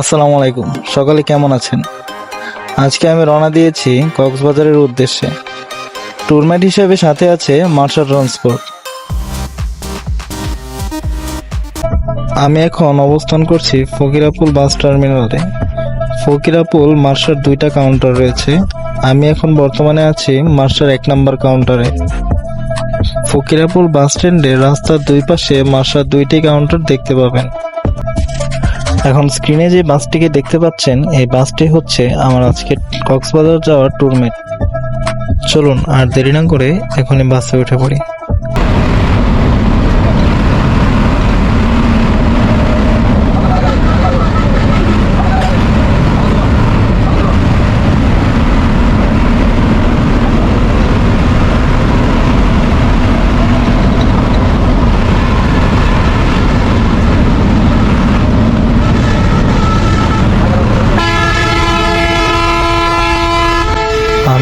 আসসালামু আলাইকুম। সকালে কেমন আছেন? আজকে আমি রওনা দিয়েছি কক্সবাজারের উদ্দেশ্যে। ট্যুরমেট হিসেবে সাথে আছে মার্শাল ট্রান্সপোর্ট। আমি এখন অবস্থান করছি ফকিরাপুল বাস টার্মিনালে। ফকিরাপুল মার্শার দুইটা কাউন্টার রয়েছে। আমি এখন বর্তমানে আছি মার্শার এক নম্বর কাউন্টারে। ফকিরাপুল বাস স্ট্যান্ডে রাস্তার দুই পাশে মার্শার দুইটি কাউন্টার দেখতে পাবেন। এখন স্ক্রিনে যে বাসটিকে দেখতে পাচ্ছেন, এই বাসটি হচ্ছে আমার আজকে কক্সবাজার যাওয়ার ট্যুরমেট চলুন, আর দেরি না করে এখনই বাসে উঠে পড়ি।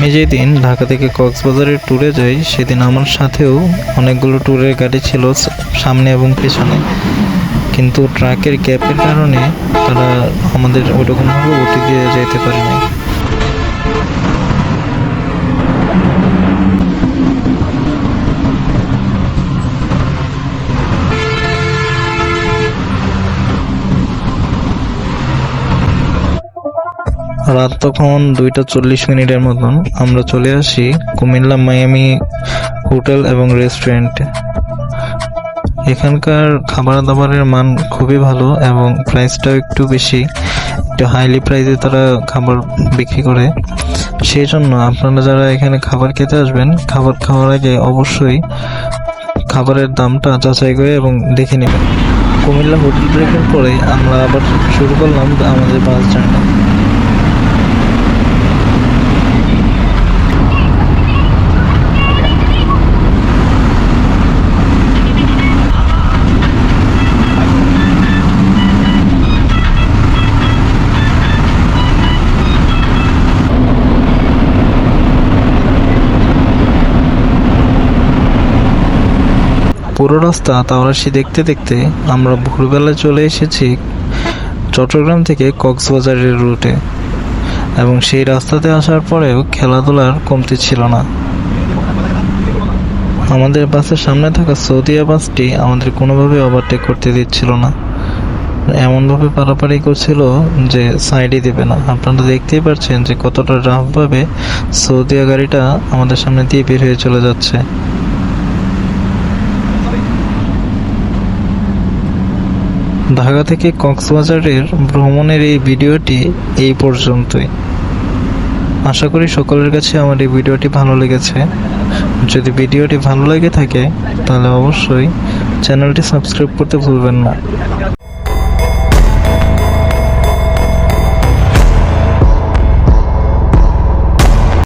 আমি যেদিন ঢাকা থেকে কক্সবাজারের ট্যুরে যাই, সেদিন আমার সাথেও অনেকগুলো ট্যুরের গাড়ি ছিল সামনে এবং পেছনে। কিন্তু ট্রাকের গ্যাপের কারণে তারা আমাদের ওইরকমভাবে ওটি দিয়ে যেতে পারেনি। রাত তখন দুইটা চল্লিশ মিনিটের মতন আমরা চলে আসি কুমিল্লা মায়ামি হোটেল এবং রেস্টুরেন্টে। এখানকার খাবার দাবারের মান খুবই ভালো এবং প্রাইসটাও একটু বেশি। একটু হাইলি প্রাইসে তারা খাবার বিক্রি করে। সেই জন্য আপনারা যারা এখানে খাবার খেতে আসবেন, খাবার খাওয়ার আগে অবশ্যই খাবারের দামটা যাচাই করে এবং দেখে নেবেন। কুমিল্লা হোটেল ব্রেকের পরে আমরা আবার শুরু করলাম আমাদের বাস জার্নি পুরো রাস্তা তাওরাশি দেখতে দেখতে আমরা ভোরবেলা চলে এসেছি চট্টগ্রাম থেকে কক্সবাজারের রুটে। এবং সেই রাস্তাতে আসার পরেও খেলাধুলার কমতি ছিল না। আমাদের বাসের সামনে থাকা সৌদিয়া বাসটি আমাদের কোনোভাবে ওভারটেক করতে দিচ্ছিল না। এমনভাবে পারাপারি করছিল যে সাইডই দেবে না। আপনারা দেখতেই পাচ্ছেন যে কতটা রাফভাবে সৌদিয়া গাড়িটা আমাদের সামনে দিয়ে বের হয়ে চলে যাচ্ছে। ঢাকা থেকে কক্সবাজারের ভ্রমণের এই ভিডিওটি এই পর্যন্তই। আশা করি সকলের কাছে আমার এই ভিডিওটি ভালো লেগেছে। যদি ভিডিওটি ভালো লেগে থাকে, তাহলে অবশ্যই চ্যানেলটি সাবস্ক্রাইব করতে ভুলবেন না।